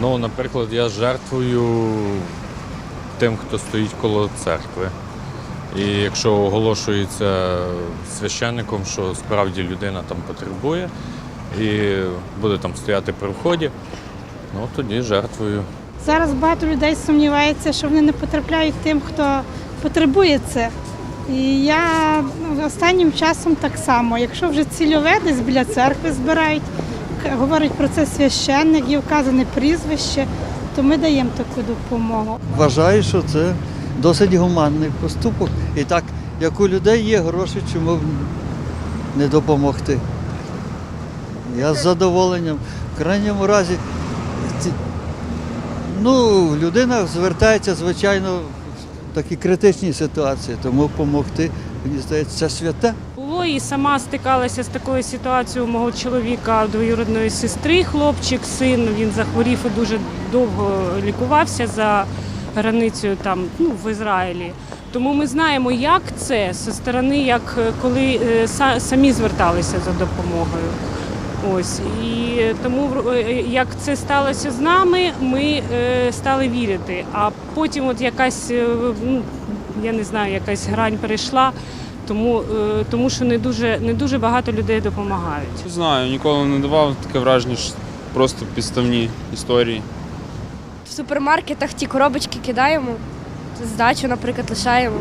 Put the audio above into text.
Ну, наприклад, я жертвую тим, хто стоїть коло церкви. І якщо оголошується священником, що справді людина там потребує і буде там стояти при вході, ну тоді жертвую. Зараз багато людей сумнівається, що вони не потрапляють тим, хто потребує це. І я ну, останнім часом так само. Якщо вже цільове десь біля церкви збирають, говорить про це священник, є вказане прізвище, то ми даємо таку допомогу. Вважаю, що це досить гуманний поступок. І так, як у людей є гроші, чому не допомогти? Я з задоволенням. В крайньому разі, ну, людина звертається, звичайно, в такі критичні ситуації, тому допомогти, мені здається, це святе. Було і сама стикалася з такою ситуацією у мого чоловіка двоюродної сестри, хлопчик, син. Він захворів і дуже довго лікувався за границею там ну, в Ізраїлі. Тому ми знаємо, як це зі сторони, як е, коли е, самі зверталися за допомогою. Ось і тому е, як це сталося з нами, ми стали вірити. А потім, от якась ну я не знаю, якась грань перейшла. Тому, е, тому що не дуже, не дуже багато людей допомагають. Не знаю, ніколи не давав таке враження, що просто підставні історії. В супермаркетах ті коробочки кидаємо, здачу, наприклад, лишаємо.